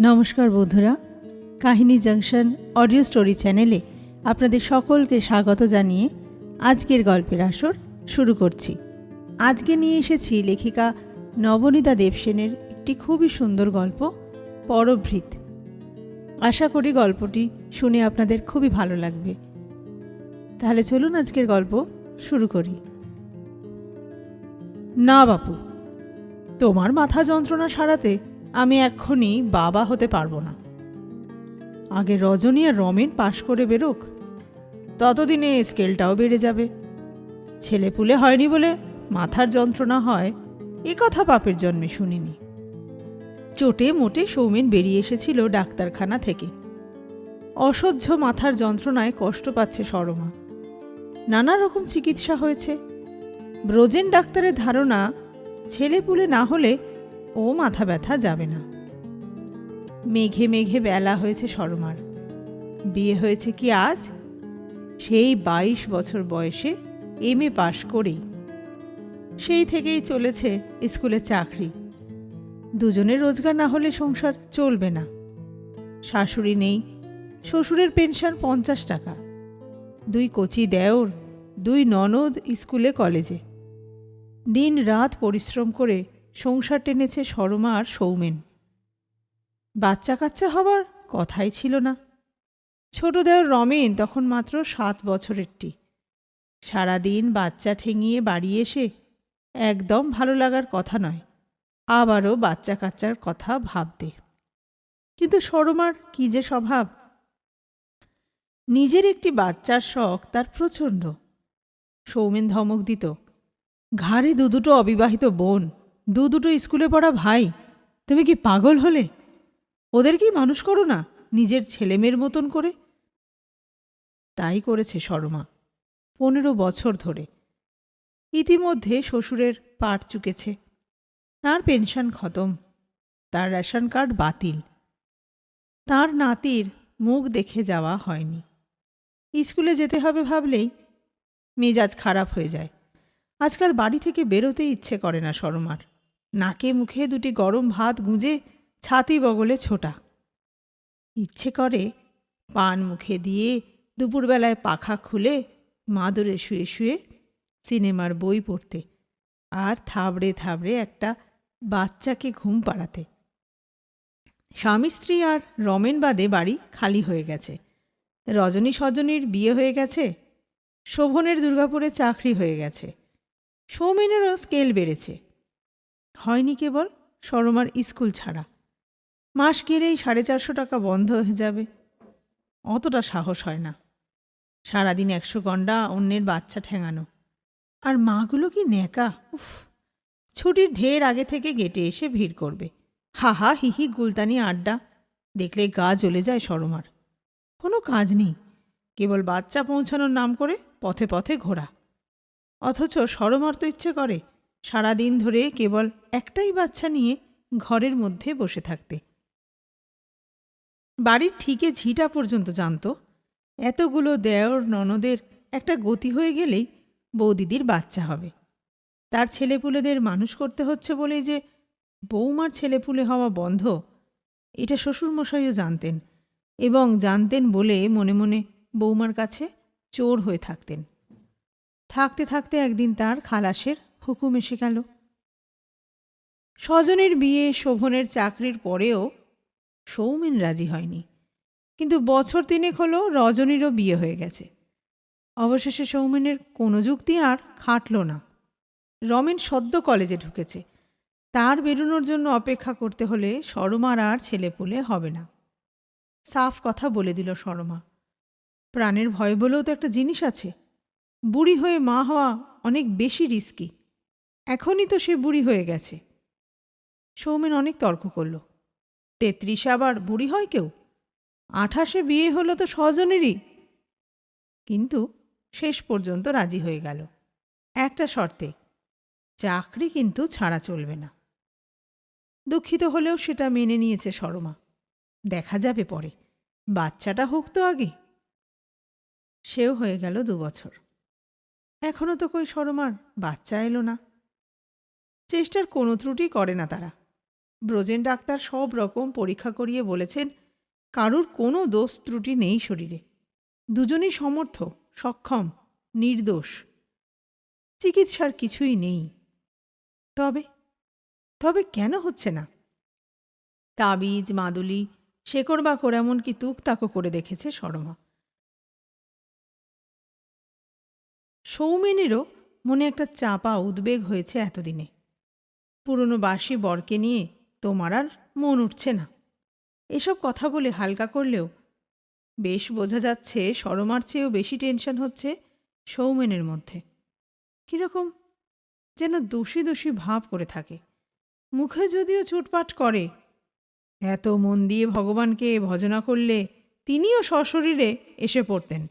নমস্কার বন্ধুরা। কাহিনী জাংশন অডিও স্টোরি চ্যানেলে আপনাদের সকলকে স্বাগত জানিয়ে আজকের গল্পের আসর শুরু করছি। আজকে নিয়ে এসেছি লেখিকা নবনীতা দেবসেনের একটি খুবই সুন্দর গল্প, পরভৃত। আশা করি গল্পটি শুনে আপনাদের খুবই ভালো লাগবে। তাহলে চলুন আজকের গল্প শুরু করি। না বাপু, তোমার মাথা যন্ত্রণা সারাতে আমি এক্ষুনি বাবা হতে পারব না। আগে রজনী আর রমেন পাশ করে বেরোক, ততদিনে স্কেলটাও বেড়ে যাবে। ছেলেপুলে হয়নি বলে মাথার যন্ত্রণা হয়, এ কথা বাপের জন্মে শুনিনি। চোটে মোটে সৌমেন বেরিয়ে এসেছিল ডাক্তারখানা থেকে। অসহ্য মাথার যন্ত্রণায় কষ্ট পাচ্ছে সরমা। নানা রকম চিকিৎসা হয়েছে। ব্রোজেন ডাক্তারের ধারণা, ছেলেপুলে না হলে ও মাথা ব্যথা যাবে না। মেঘে মেঘে বেলা হয়েছে সরমার। বিয়ে হয়েছে কি আজ? সেই বাইশ বছর বয়সে এম এ পাশ করেই। সেই থেকেই চলেছে স্কুলে চাকরি। দুজনের রোজগার না হলে সংসার চলবে না। শাশুড়ি নেই, শ্বশুরের পেনশন পঞ্চাশ টাকা। দুই কচি দেওর, দুই ননদ স্কুলে কলেজে। দিন রাত পরিশ্রম করে সংসার টেনেছে সরমা আর সৌমেন। বাচ্চা কাচ্চা হবার কথাই ছিল না। ছোট দেওর রমেন তখন মাত্র সাত বছরেরটি। সারাদিন বাচ্চা ঠেঙিয়ে বাড়ি এসে একদম ভালো লাগার কথা নয়, আবারও বাচ্চা কাচ্চার কথা ভাবতে। কিন্তু সরমার কি যে স্বভাব? নিজের একটি বাচ্চার শখ তার প্রচণ্ড। সৌমেন ধমক দিত, ঘাড়ে দু দুটো অবিবাহিত বোন দু দুটো স্কুলে পড়া ভাই, তুমি কি পাগল হলে? ওদের কি মানুষ করো না, নিজের ছেলেমেয়ের মতন করে? তাই করেছে শর্মা পনেরো বছর ধরে। ইতিমধ্যে শ্বশুরের পাট চুকেছে, তার পেনশন খতম, তার রেশন কার্ড বাতিল। তার নাতির মুখ দেখে যাওয়া হয়নি। স্কুলে যেতে হবে ভাবলেই মেজাজ খারাপ হয়ে যায়। আজকাল বাড়ি থেকে বেরোতে ইচ্ছে করে না শরমার নাকে মুখে দুটি গরম ভাত গুঁজে ছাতি বগলে ছোটা। ইচ্ছে করে পান মুখে দিয়ে দুপুরবেলায় পাখা খুলে মাদুরে শুয়ে শুয়ে সিনেমার বই পড়তে আর থাবড়ে থাবড়ে একটা বাচ্চাকে ঘুম পাড়াতে। স্বামী স্ত্রী আর রমেন বাদে বাড়ি খালি হয়ে গেছে। রজনী সজনীর বিয়ে হয়ে গেছে, শোভনের দুর্গাপুরে চাকরি হয়ে গেছে। সৌমেনেরও স্কেল বেড়েছে। হয়নি কেবল সরমার স্কুল ছাড়া। মাস গেলেই সাড়ে চারশো টাকা বন্ধ হয়ে যাবে। অতটা সাহস হয় না। সারাদিন একশো গন্ডা, অন্যের বাচ্চা ঠেঙানো। আর মাগুলো কি ন্যাকা? উফ, ছুটির ঢের আগে থেকে গেটে এসে ভিড় করবে। হাহা হিহি গুলতানি আড্ডা। দেখলে গা জ্বলে যায় সরমার কোনো কাজ নেই। কেবল বাচ্চা পৌঁছানোর নাম করে পথে পথে ঘোরা। অথচ সরমার তো ইচ্ছে করে। সারাদিন ধরে কেবল একটাই বাচ্চা নিয়ে ঘরের মধ্যে বসে থাকতে। বাড়ির ঠিকে ঝিটা পর্যন্ত জানত, এতগুলো দেওর ননদের একটা গতি হয়ে গেলেই বৌদিদির বাচ্চা হবে। তার ছেলেপুলেদের মানুষ করতে হচ্ছে বলেই যে বৌমার ছেলেপুলে হওয়া বন্ধ, এটা শ্বশুরমশাইও জানতেন এবং জানতেন বলে মনে মনে বৌমার কাছে চোর হয়ে থাকতেন। থাকতে থাকতে একদিন তার খালাসের হুকুম এসে গেল স্বজনের বিয়ে শোভনের চাকরির পরেও সৌমেন রাজি হয়নি। কিন্তু বছর তিনেক হলো রজনীরও বিয়ে হয়ে গেছে। অবশেষে সৌমেনের কোনো যুক্তি আর খাটল না। রমেন সদ্য কলেজে ঢুকেছে। তার বেরোনোর জন্য অপেক্ষা করতে হলে সরমার আর ছেলেপুলে হবে না। সাফ কথা বলে দিল সরমা। প্রাণের ভয় বলেও তো একটা জিনিস আছে। বুড়ি হয়ে মা হওয়া অনেক বেশি রিস্কি। এখনই তো সে বুড়ি হয়ে গেছে। সৌমেন অনেক তর্ক করল। তেত্রিশে আবার বুড়ি হয় কেউ? আঠাশে বিয়ে হলো তো স্বজনেরই। কিন্তু শেষ পর্যন্ত রাজি হয়ে গেল। একটা শর্তে, চাকরি কিন্তু ছাড়া চলবে না। দুঃখিত হলেও সেটা মেনে নিয়েছে শর্মা দেখা যাবে পরে, বাচ্চাটা হোক তো আগে। সেও হয়ে গেল দু বছর। এখনও তো কই সরমার বাচ্চা এলো না। চেষ্টার কোনো ত্রুটি করে না তারা। ব্রজেন ডাক্তার সব রকম পরীক্ষা করিয়ে বলেছেন, কারুর কোনো দোষ ত্রুটি নেই শরীরে। দুজনই সমর্থ, সক্ষম, নির্দোষ। চিকিৎসার কিছুই নেই। তবে তবে কেন হচ্ছে না? তাবিজ, মাদুলি, শেকড় বাকড় এমনকি তুকতাকও করে দেখেছে সরমা সৌমেনেরও মনে একটা চাপা উদ্বেগ হয়েছে এতদিনে। পুরনো বাসি বরকে নিয়ে তোমার আর মন উঠছে না। এসব কথা বলে হালকা করলেও বেশ বোঝা যাচ্ছে সরমার চেয়েও বেশি টেনশন হচ্ছে সৌমেনের মধ্যে। কীরকম যেন দোষী দোষী ভাব করে থাকে। মুখে যদিও চুটপাট করে, এত মন দিয়ে ভগবানকে ভজনা করলে তিনিও সশরীরে এসে পড়তেন।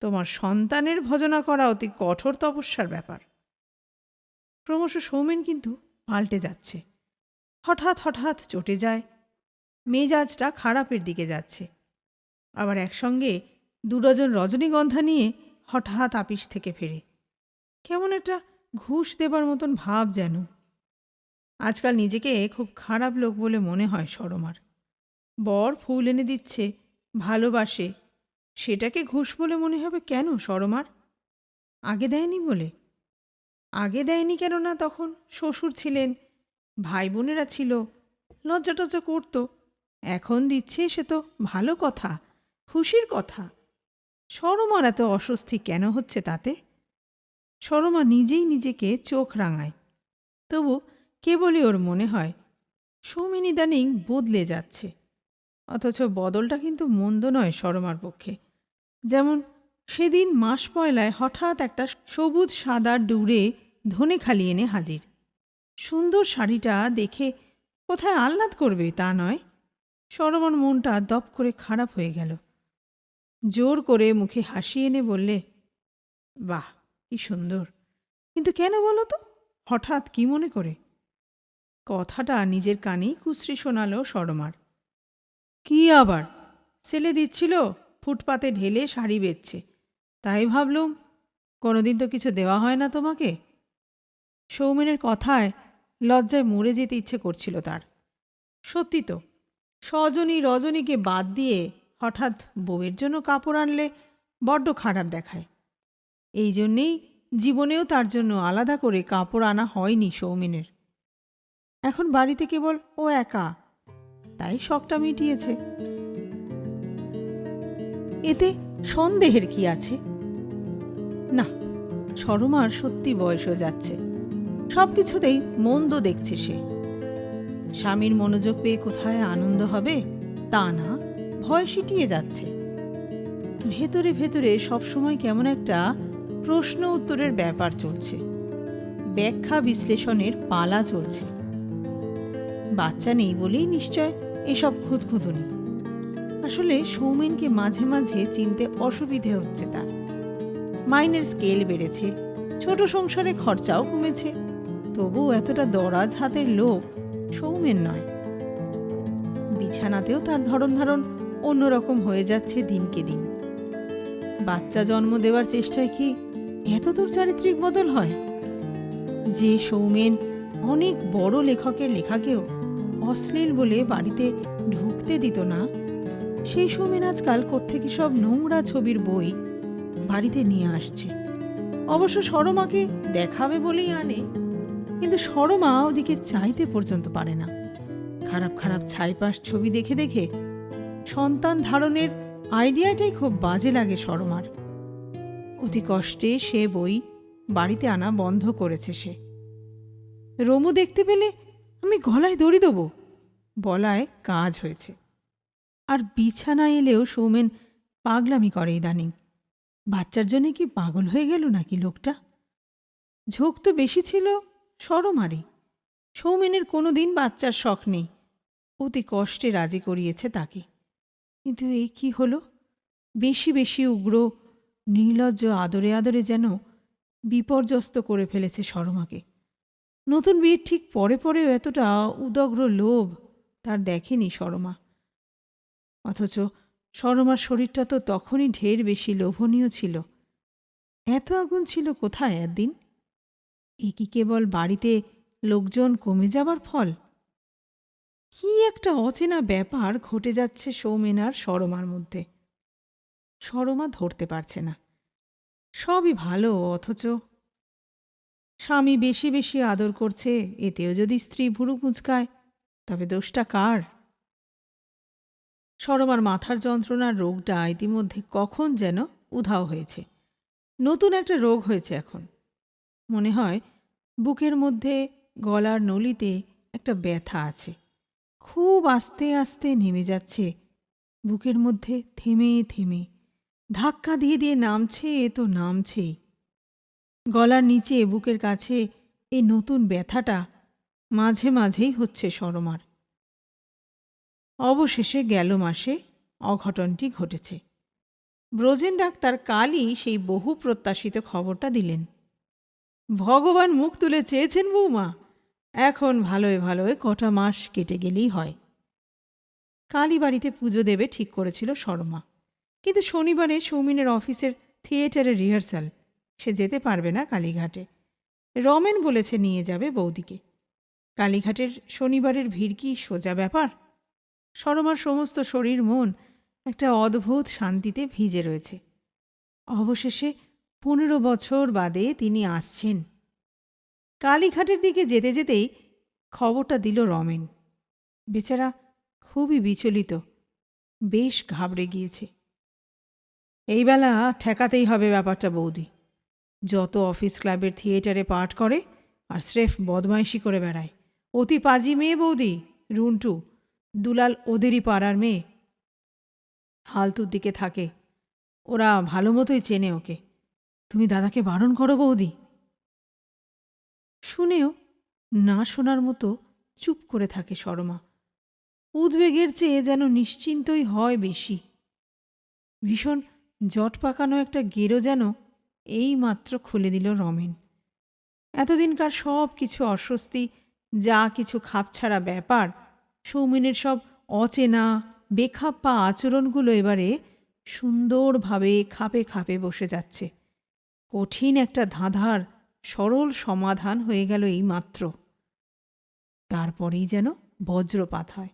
তোমার সন্তানের ভজনা করা অতি কঠোর তপস্যার ব্যাপার। ক্রমশ সৌমেন কিন্তু পাল্টে যাচ্ছে। হঠাৎ হঠাৎ চটে যায়। মেজাজটা খারাপের দিকে যাচ্ছে। আবার একসঙ্গে দু ডজন রজনীগন্ধা নিয়ে হঠাৎ আপিস থেকে ফেরে। কেমন একটা ঘুষ দেবার মতন ভাব যেন। আজকাল নিজেকে খুব খারাপ লোক বলে মনে হয় সরমার। বর ফুল এনে দিচ্ছে, ভালোবাসে। সেটাকে ঘুষ বলে মনে হবে কেন সরমার? আগে দেয়নি বলে? আগে দেয়নি কেন না তখন শ্বশুর ছিলেন ভাই বোনেরা ছিল লজ্জা টজ্জা করতো। এখন দিচ্ছে সে তো ভালো কথা, খুশির কথা। সরমার এত অস্বস্তি কেন হচ্ছে তাতে? সরমা নিজেই নিজেকে চোখ রাঙায়। তবু কেবলই ওর মনে হয়, সৌমিন ইদানিং বদলে যাচ্ছে। অথচ বদলটা কিন্তু মন্দ নয় সরমার পক্ষে। যেমন সেদিন মাস পয়লায় হঠাৎ একটা সবুজ সাদা ডুরে ধনে খালি এনে হাজির। সুন্দর শাড়িটা দেখে কোথায় আহ্লাদ করবে তা নয়। সরমার মনটা দপ করে খারাপ হয়ে গেল। জোর করে মুখে হাসি এনে বললে, বাহ, কি সুন্দর। কিন্তু কেন বলো তো? হঠাৎ কি মনে করে? কথাটা নিজের কানেই কুশ্রী শোনালো সরমার। কি আবার? ছেলে দিচ্ছিল, ফুটপাতে ঢেলে শাড়ি বেচছে। তাই ভাবলুম, কোনোদিন তো কিছু দেওয়া হয় না তোমাকে। সৌমেনের কথায় লজ্জায় মরে যেতে ইচ্ছে করছিল তার। সত্যি তো, সজনী রজনীকে বাদ দিয়ে হঠাৎ বউয়ের জন্য কাপড় আনলে বড্ড খারাপ দেখায়। এই জন্যেই জীবনেও তার জন্য আলাদা করে কাপড় আনা হয়নি সৌমিনের। এখন বাড়িতে কেবল ও একা, তাই শখটা মিটিয়েছে। এতে সন্দেহের কি আছে? না সরমার সত্যি বয়স হয়ে যাচ্ছে। সব কিছুতেই মন্দ দেখছে সে। স্বামীর মনোযোগ পেয়ে কোথায় আনন্দ হবে? তা না, ভয় সিটিয়ে যাচ্ছে। ভেতরে ভেতরে সবসময় কেমন একটা প্রশ্ন উত্তরের ব্যাপার চলছে। ব্যাখ্যা বিশ্লেষণের পালা চলছে। বাচ্চা নেই বলেই নিশ্চয় এসব খুঁতখুঁতুনি। আসলে সৌমেনকে মাঝে মাঝে চিনতে অসুবিধে হচ্ছে তার। মাইনের স্কেল বেড়েছে, ছোট সংসারে খরচাও কমেছে। তবু এতটা দরাজ হাতের লোক সৌমেন নয়। বিছানাতেও তার ধরন ধারণ অন্যরকম হয়ে যাচ্ছে দিনকে দিন। বাচ্চা জন্ম দেওয়ার চেষ্টায় কি এত তোর চারিত্রিক বদল হয়? যে সৌমেন অনেক বড় লেখকের লেখাকেও অশ্লীল বলে বাড়িতে ঢুকতে দিত না সেই সৌমেন আজকাল কোত্থেকে সব নোংরা ছবির বই বাড়িতে নিয়ে আসছে। অবশ্য সরমাকে দেখাবে বলেই আনে, কিন্তু সরমা ওদিকে চাইতে পর্যন্ত পারে না। খারাপ খারাপ ছাইপাশ ছবি দেখে দেখে সন্তান ধারণের আইডিয়াটাই খুব বাজে লাগে সরমার। অতি কষ্টে সে বই বাড়িতে আনা বন্ধ করেছে সে। রমু দেখতে পেলে আমি গলায় দড়ি দেবো বলায় কাজ হয়েছে। আর বিছানায় এলেও সৌমেন পাগলামি করে ইদানিং। বাচ্চার জন্যে কি পাগল হয়ে গেল নাকি লোকটা? ঝোঁক তো বেশি ছিল সরমারি। সৌমেনের কোনো দিন বাচ্চার শখ নেই। অতি কষ্টে রাজি করিয়েছে তাকে। কিন্তু এই কি হলো? বেশি বেশি উগ্র, নির্লজ্জ, আদরে আদরে যেন বিপর্যস্ত করে ফেলেছে সরমাকে। নতুন বিয়ের ঠিক পরে পরেও এতটা উদগ্র লোভ তার দেখেনি সরমা। অথচ সরমার শরীরটা তো তখনই ঢের বেশি লোভনীয় ছিল। এত আগুন ছিল কোথায় একদিন? এ কি কেবল বাড়িতে লোকজন কমে যাবার ফল? কি একটা অচেনা ব্যাপার ঘটে যাচ্ছে সৌমেন আর সরমার মধ্যে। সরমা ধরতে পারছে না। সবই ভালো, অথচ স্বামী বেশি বেশি আদর করছে, এতেও যদি স্ত্রী ভুরু কুঁচকায়, তবে দোষটা কার? সরমার মাথার যন্ত্রণার রোগটা ইতিমধ্যে কখন যেন উধাও হয়েছে। নতুন একটা রোগ হয়েছে এখন। মনে হয় বুকের মধ্যে গলার নলিতে একটা ব্যথা আছে। খুব আস্তে আস্তে নেমে যাচ্ছে। বুকের মধ্যে থেমে থেমে ধাক্কা দিয়ে দিয়ে নামছে এ তো নামছেই। গলার নিচে বুকের কাছে এই নতুন ব্যথাটা মাঝে মাঝেই হচ্ছে সরমার। অবশেষে গেল মাসে অঘটনটি ঘটেছে। ব্রজেন ডাক্তার কালই সেই বহু প্রত্যাশিত খবরটা দিলেন। ভগবান মুখ তুলে চেয়েছেন বৌমা, এখন ভালোয় ভালোয় কটা মাস কেটে গেলেই হয়। কালী বাড়িতে পুজো দেবে ঠিক করেছিল শর্মা। কিন্তু শনিবারে সৌমিনের অফিসের থিয়েটারের রিহার্সাল, সে যেতে পারবে না কালীঘাটে। রমেন বলেছে নিয়ে যাবে বৌদিকে। কালীঘাটের শনিবারের ভিড় কি সোজা ব্যাপার? সরমার সমস্ত শরীর, মন একটা অদ্ভুত শান্তিতে ভিজে রয়েছে। অবশেষে পনেরো বছর বাদে তিনি আসছেন। কালীঘাটের দিকে যেতে যেতেই খবরটা দিল রমেন। বেচারা খুবই বিচলিত, বেশ ঘাবড়ে গিয়েছে। এই বেলা ঠেকাতেই হবে ব্যাপারটা বৌদি। যত অফিস ক্লাবের থিয়েটারে পাঠ করে আর স্রেফ বদমাইশি করে বেড়ায়। অতি পাজি মেয়ে বৌদি, রুন্টু। দুলাল ওদেরই পাড়ার মেয়ে। হালতুর দিকে থাকে। ওরা ভালো মতোই চেনে ওকে। তুমি দাদাকে বারণ করো বৌদি। শুনেও না শোনার মতো চুপ করে থাকে শর্মা উদ্বেগের চেয়ে যেন নিশ্চিন্তই হয় বেশি। ভীষণ জট পাকানো একটা গেরো যেন এই মাত্র খুলে দিল রমেন। এতদিনকার সব কিছু অস্বস্তি, যা কিছু খাপছাড়া ব্যাপার সৌমিনের সব অচেনা, বেখাপ্পা আচরণগুলো এবারে সুন্দরভাবে খাপে খাপে বসে যাচ্ছে। কঠিন একটা ধাঁধার সরল সমাধান হয়ে গেল এই মাত্র তারপরেই যেন বজ্রপাত হয়।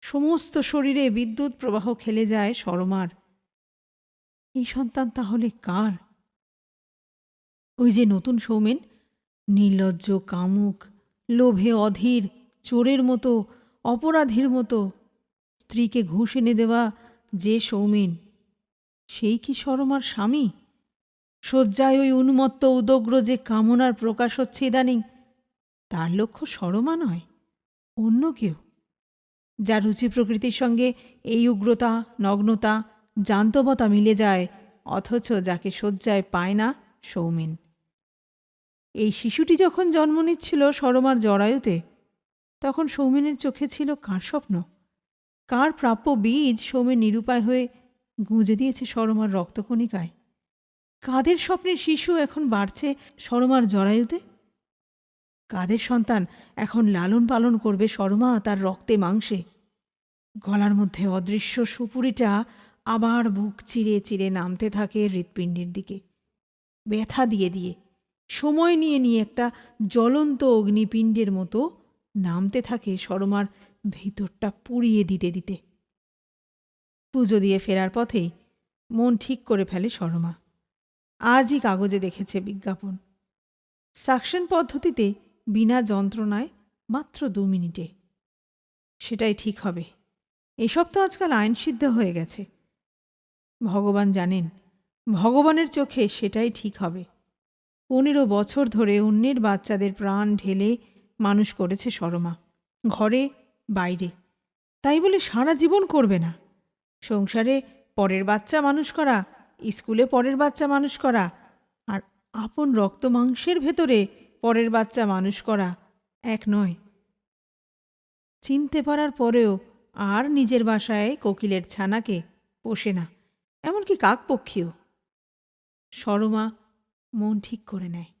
সমস্ত শরীরে বিদ্যুৎ প্রবাহ খেলে যায় সরমার এই সন্তান তাহলে কার? ওই যে নতুন সৌমেন, নির্লজ্জ, কামুক, লোভে অধীর, চোরের মতো অপরাধীর মতো। স্ত্রীকে ঘুষ এনে দেওয়া যে সৌমেন, সেই কি সরমার স্বামী? শয্যায় ওই উন্মত্ত উদগ্র যে কামনার প্রকাশ হচ্ছে ইদানিং, তার লক্ষ্য সরমা নয়, অন্য কেউ। যার রুচি প্রকৃতির সঙ্গে এই উগ্রতা, নগ্নতা, জান্তবতা মিলে যায়, অথচ যাকে শয্যায় পায় না সৌমেন। এই শিশুটি যখন জন্ম নিচ্ছিল সরমার জরায়ুতে তখন সৌমেনের চোখে ছিল কার স্বপ্ন? কার প্রাপ্য বীজ সৌমেন নিরুপায় হয়ে গুঁজে দিয়েছে সরমার রক্তকণিকায়? কাদের স্বপ্নের শিশু এখন বাড়ছে সরমার জরায়ুতে? কাদের সন্তান এখন লালন পালন করবে সরমা তার রক্তে মাংসে? গলার মধ্যে অদৃশ্য সুপুরিটা আবার বুক চিরে চিরে নামতে থাকে হৃৎপিণ্ডের দিকে। ব্যথা দিয়ে দিয়ে। সময় নিয়ে নিয়ে একটা জ্বলন্ত অগ্নিপিণ্ডের মতো নামতে থাকে সরমার ভিতরটা পুড়িয়ে দিতে দিতে। পুজো দিয়ে ফেরার পথেই মন ঠিক করে ফেলে সরমা। আজই কাগজে দেখেছে বিজ্ঞাপন। সাকশন পদ্ধতিতে বিনা যন্ত্রণায় মাত্র দু মিনিটে। সেটাই ঠিক হবে। এসব তো আজকাল আইনসিদ্ধ হয়ে গেছে। ভগবান জানেন, ভগবানের চোখে সেটাই ঠিক হবে। পনেরো বছর ধরে অন্যের বাচ্চাদের প্রাণ ঢেলে মানুষ করেছে সরমা, ঘরে, বাইরে। তাই বলে সারা জীবন করবে না। সংসারে পরের বাচ্চা মানুষ করা, স্কুলে পরের বাচ্চা মানুষ করা, আর আপন রক্ত মাংসের ভেতরে পরের বাচ্চা মানুষ করা এক নয়। চিনতে পারার পরেও আর নিজের বাসায় কোকিলের ছানাকে পোষে না, এমনকি কাকপক্ষীও। সরমা মন ঠিক করে নেয়।